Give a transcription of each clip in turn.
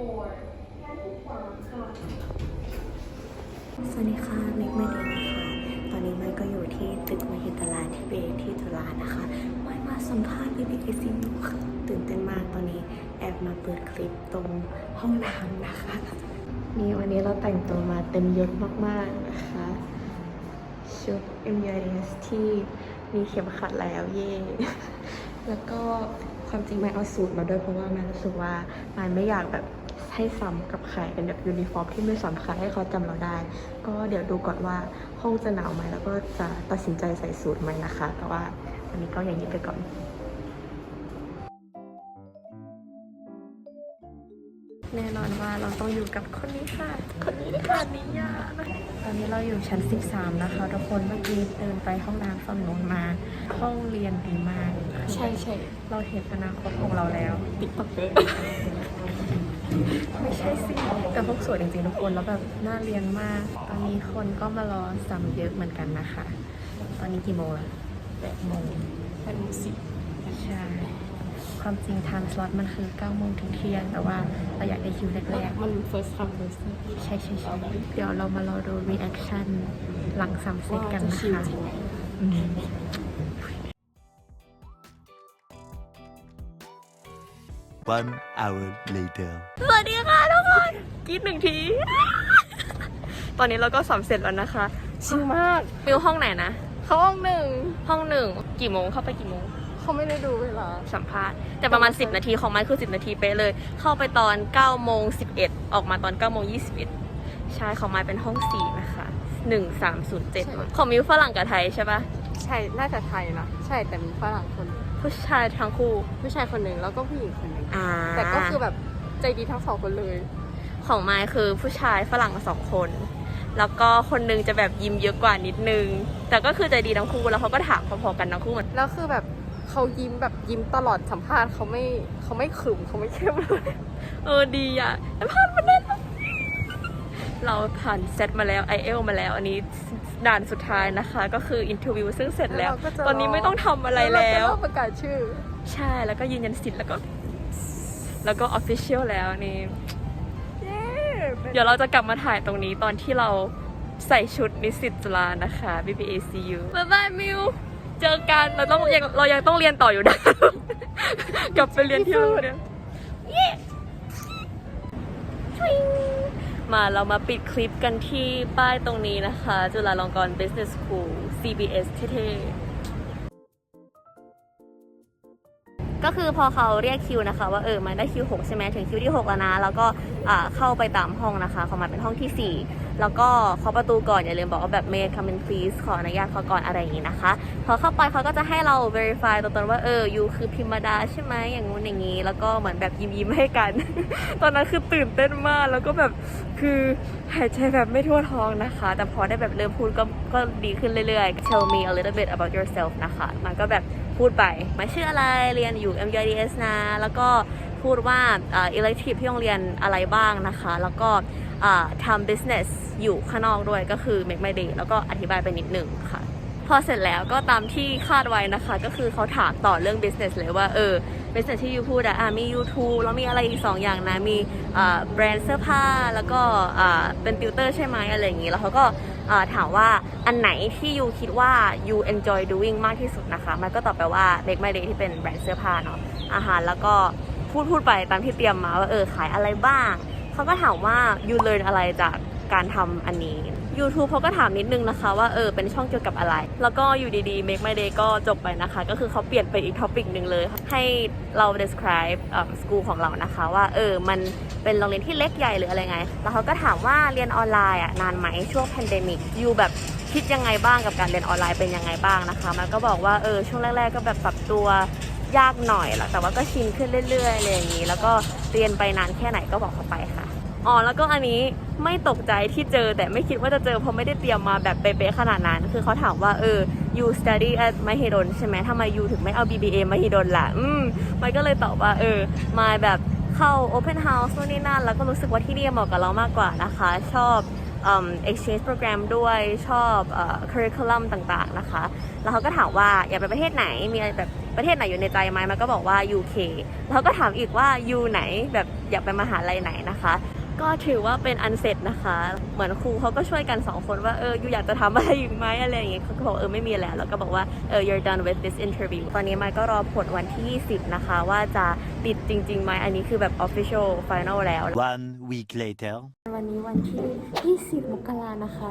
สวัสดีค่ะเมกเมเดนะคะ ตอนนี้ไม่ก็อยู่ที่ตึกมหิตลาที่เบที่จุฬานะคะไม่มาสัมภาษณ์ BBKCU ค่ะตื่นเต้นมากตอนนี้แอบมาเปิดคลิปตรงห้องน้ำนะคะ นี่วันนี้เราแต่งตัวมาเต็มยศมากๆนะคะชุด MUIS ที่มีเข็มขัดแล้วเย่แล้วก็ความจริงไม่เอาสูตรมาด้วยเพราะว่ามันรู้สึกว่ามันไม่อยากแบบ ให้ซ้ำกับใครเป็นแบบยูนิฟอร์มที่ไม่ซ้ำใครให้เขาจำเราได้ ก็เดี๋ยวดูก่อนว่าห้องจะหนาวไหมแล้วก็จะตัดสินใจใส่สูตรไหมนะคะ แต่ว่าวันนี้ก็อย่างนี้ไปก่อนแน่นอนว่าเราต้องอยู่กับคนนี้ค่ะ คนนี้ค่ะนิยาตอนนี้เราอยู่ชั้น 13 นะคะทุกคนเมื่อกี้เดินไปห้องน้ำฝั่งโน้นมา ห้องเรียนดีมาก ใช่ใช่เราเห็นอนาคตของเราแล้ว ติ๊กต็อกเกอร์ ไม่ใช่สิ แต่พวกสวยจริงๆทุกคนแล้วแบบน่าเรียนมาก ตอนนี้คนก็มารอซ้ำเยอะเหมือนกันนะคะ ตอนนี้กี่โมงละแปดโมงเป็นสิใช่ความจริง time slot มันคือ9โมงถึงเที่ยง แต่ว่าเราอยากได้คิวแรกๆ มัน first come first serve ใช่ใช่ใช่เดี๋ยวเรามารอดู reaction หลังซัมเซ็ตว่ากันจะนะชิลคะ One hour later. สวัสดีค่ะทุกคนกรีดหนึ่งที ตอนนี้เราก็สัมเสร็จแล้วนะคะ ชิลมากมิวห้องไหนนะเขาห้องหนึ่งห้องหนึ่งกี่โมงเข้าไปกี่โมง เขาไม่ได้ดูเวลา สัมภาษณ์ แต่ประมาณ 10 นาทีของไม้คือ 10 นาทีเป๊ะเลย เข้าไปตอน9โมง11 ออกมาตอน9โมง21ใช่ของไม้เป็นห้อง4นะคะ1307ของมิวฝรั่งกับไทยใช่ปะใช่ น่าจะไทยนะ ใช่ แต่มีฝรั่งคน ผู้ชายทั้งคู่ผู้ชายคนหนึ่งแล้วก็ผู้หญิงคนหนึ่งอ่าแต่ก็คือแบบใจดีทั้งสองคนเลย ของไม้คือผู้ชายฝรั่งสองคน แล้วก็คนหนึงจะแบบยิ้มเยอะกว่านิดนึง แต่ก็คือใจดีทั้งคู่แล้วเขาก็ถามพอๆกันทั้งคู่เหมือนแล้วคือแบบเขายิ้มแบบยิ้มตลอดสัมภาษณ์เขาไม่เขาไม่ขรึมเขาไม่เข้มเลยเออดีอะแต่ผ่านมาแน่นมาก เราผ่านเซตมาแล้วไอเอลมาแล้ว อันนี้ด่านสุดท้ายนะคะ ก็คืออินเทอร์วิวซึ่งเสร็จแล้วเราก็จะตอนนี้ไม่ต้องทำอะไรแล้วเราก็เริ่มประกาศชื่อ ใช่แล้วก็ยืนยันสิทธิ์แล้วก็ แล้วก็ออฟฟิเชียลแล้วนี่เย้เดี๋ยวเราจะกลับมาถ่ายตรงนี้ตอนที่เราใส่ชุดนิสิตจุฬานะคะ BBACU บ๊ายบายมิว เจอกัน เราต้องยังเรายังต้องเรียนต่ออยู่นะ กลับไปเรียนที่โรงเรียนเย้ชวิง มาเรามาปิดคลิปกันที่ป้ายตรงนี้นะคะ จุฬาลงกรณ์ Business School CBS เท่ๆก็คือพอเขาเรียกคิวนะคะ ว่าเออมันได้คิว 6 ใช่ไหมถึงคิวที่ 6 แล้วนะ แล้วก็เข้าไปตามห้องนะคะเขามาเป็นห้องที่ 4 แล้วก็เคาะประตูก่อนอย่าลืมบอกว่าแบบ may I come in please ขออนุญาตเขาก่อนอะไรอย่างนี้นะคะ พอเข้าไปเขาก็จะให้เรา verify ตัวตนว่าเออยูคือพิมดาใช่ไหมอย่างงู้นอย่างนี้ แล้วก็เหมือนแบบยิ้มยิ้มให้กัน ตอนนั้นคือตื่นเต้นมากแล้วก็แบบคือหายใจแบบไม่ทั่วท้องนะคะ แต่พอได้แบบเริ่มพูดก็ก็ดีขึ้นเรื่อยๆ tell me a little bit about yourself นะคะ มันก็แบบพูดไปมาชื่ออะไรเรียนอยู่ MUIDS นะ แล้วก็ พูดว่าอ่า elective ที่โรงเรียนอะไรบ้างนะคะ แล้วก็ทำ business อยู่ข้างนอกด้วยก็คือ make my day แล้วก็อธิบายไปนิดหนึ่งค่ะ พอเสร็จแล้วก็ตามที่คาดไว้นะคะ ก็คือเขาถามต่อเรื่อง business เลยว่า เออ business ที่ยูพูดอะอะมี YouTube แล้วมีอะไรอีก 2 อย่างนะ มีแบรนด์เสื้อผ้าแล้วก็เป็นติวเตอร์ใช่ไหมอะไรอย่างนี้แล้วเขาก็ถามว่าอันไหนที่ยูคิดว่า you enjoy doing มากที่สุดนะคะ มันก็ตอบไปว่า make my day ที่เป็นแบรนด์เสื้อผ้าเนาะอาหารแล้วก็ พูดพูดไปตามที่เตรียมมาว่าเออขายอะไรบ้าง เขาก็ถามว่า you learn อะไรจากการทำอันนี้ YouTube เขาก็ถามนิดนึงนะคะ ว่าเออเป็นช่องเกี่ยวกับอะไร แล้วก็อยู่ดีๆ Make My Day ก็จบไปนะคะ ก็คือเขาเปลี่ยนไปอีกท็อปิกหนึ่งเลย ให้เรา describe เอ่อ school ของเรานะคะ ว่าเออมันเป็นโรงเรียนที่เล็กใหญ่หรืออะไรไง แล้วเขาก็ถามว่าเรียนออนไลน์อะนานไหมช่วง pandemic อยู่แบบคิดยังไงบ้างกับการเรียนออนไลน์เป็นยังไงบ้างนะคะ มันก็บอกว่าเออช่วงแรก ๆ ก็แบบปรับตัว ยากหน่อยแหละแต่ว่าก็ชินขึ้นเรื่อยๆอะไรอย่างนี้ แล้วก็เรียนไปนานแค่ไหนก็บอกเขาไปค่ะอ๋อแล้วก็อันนี้ไม่ตกใจที่เจอแต่ไม่คิดว่าจะเจอเพราะไม่ได้เตรียมมาแบบเป๊ะๆขนาดนั้น คือเขาถามว่าเออ you study at มหิดลใช่ไหมทำไม you ถึงไม่เอา BBA มหิดลล่ะ อืมมันก็เลยตอบว่าเออมาแบบเข้า open house นู่นนี่นั่น แล้วก็รู้สึกว่าที่นี่เหมาะกับเรามากกว่านะคะ ชอบ exchange program ด้วยชอบ curriculum ต่างๆนะคะ แล้วเขาก็ถามว่าอยากไปประเทศไหนมีอะไรแบบ ประเทศไหนอยู่ในใจไหมมันก็บอกว่า UK แล้วก็ถามอีกว่ายูไหนแบบอยากไปมหาลัยไหนนะคะ ก็ถือว่าเป็นอันเสร็จนะคะ เหมือนครูเขาก็ช่วยกันสองคนว่าเออยูอยากจะทำอะไรอีกไหมอะไรอย่างเงี้ยเขาก็บอกเออไม่มีแล้วแล้วก็บอกว่าเออ you're done with this interview ตอนนี้ไมค์ก็รอผลวันที่ 20 นะคะ ว่าจะติดจริงๆไหมอันนี้คือแบบ official final แล้ว One week later. วันนี้วันที่ 20 มกรานะคะ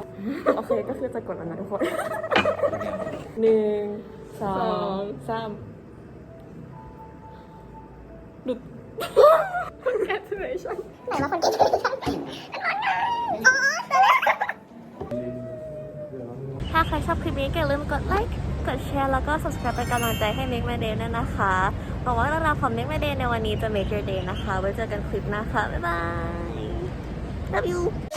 โอเคก็คือจะกดแล้วนะทุกคนหนึ่ง สองสามหลุด congratulation ถ้าใครชอบคลิปนี้ก็อย่าลืมกดไลค์ กดแชร์ แล้วก็ subscribe เป็นกำลังใจให้ Make My Day ด้วยนะคะหวังว่าเรื่องราวของ Make My Day ในวันนี้จะ make your day นะคะ ไว้เจอกันคลิปหน้าค่ะ บ๊ายบาย love you